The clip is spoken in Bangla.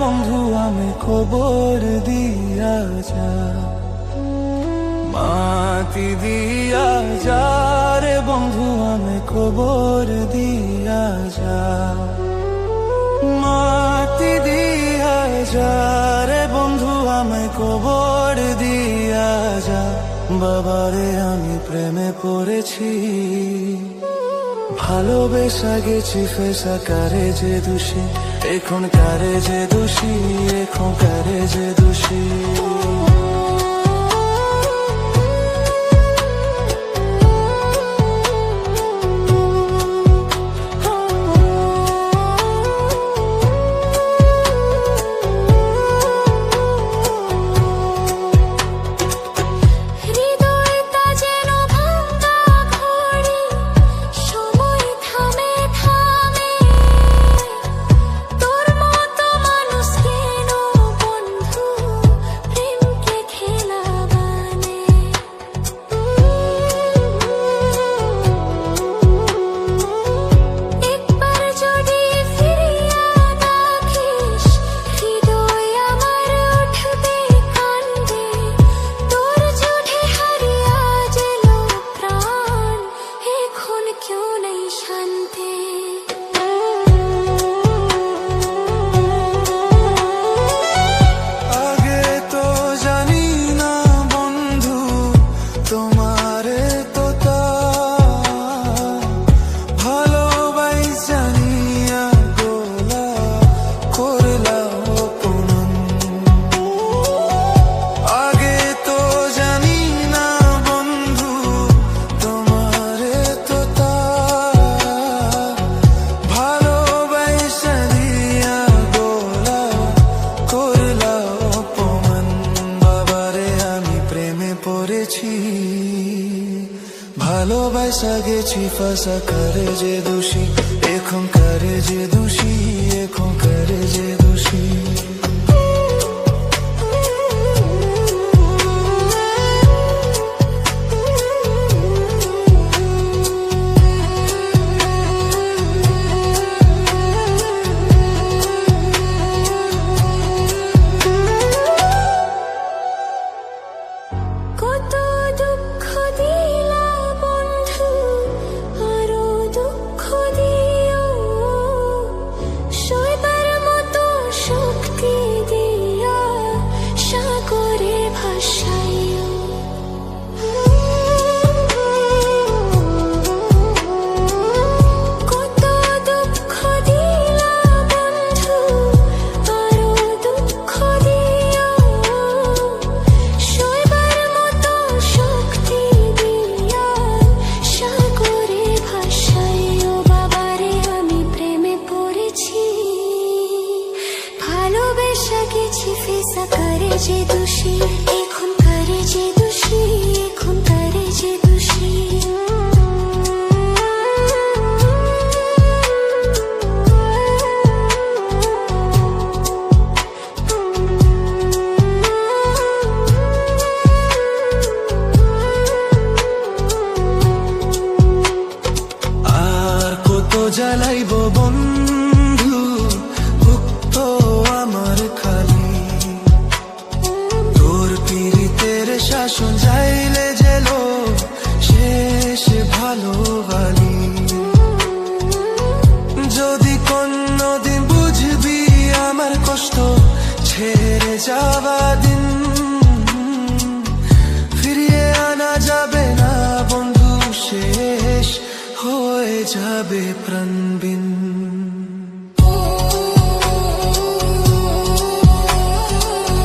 বন্ধু আমি খবর দিয়া যা মাতি দিয়া যা রে বন্ধু আমি খবর দিয়া যা মাতি দিয়া যা রে বন্ধু আমি খবর দিয়া যা বাবারে আমি প্রেমে পড়েছি। ভালোবেসা গেছি ফেসা কারে যে দোষী? এখন কারে যে দোষী এখন কারে যে দোষী? পড়েছি ভালোবাসা গেছি ফাঁসা করে যে দোষী এখন করে যে দোষী এখন করে যে যে এখন করে যে দোষী এখন করে যে দোষী। আর কত জ্বালাইব বন্ধু যাইলে জেল শেষ ভালো বালি যদি কোনদিন বুঝবি আমার কষ্ট, ছেড়ে যাওয়া দিন। ফিরিয়ে আনা যাবে না, বন্ধু, শেষ হয়ে যাবে প্রাণবিন।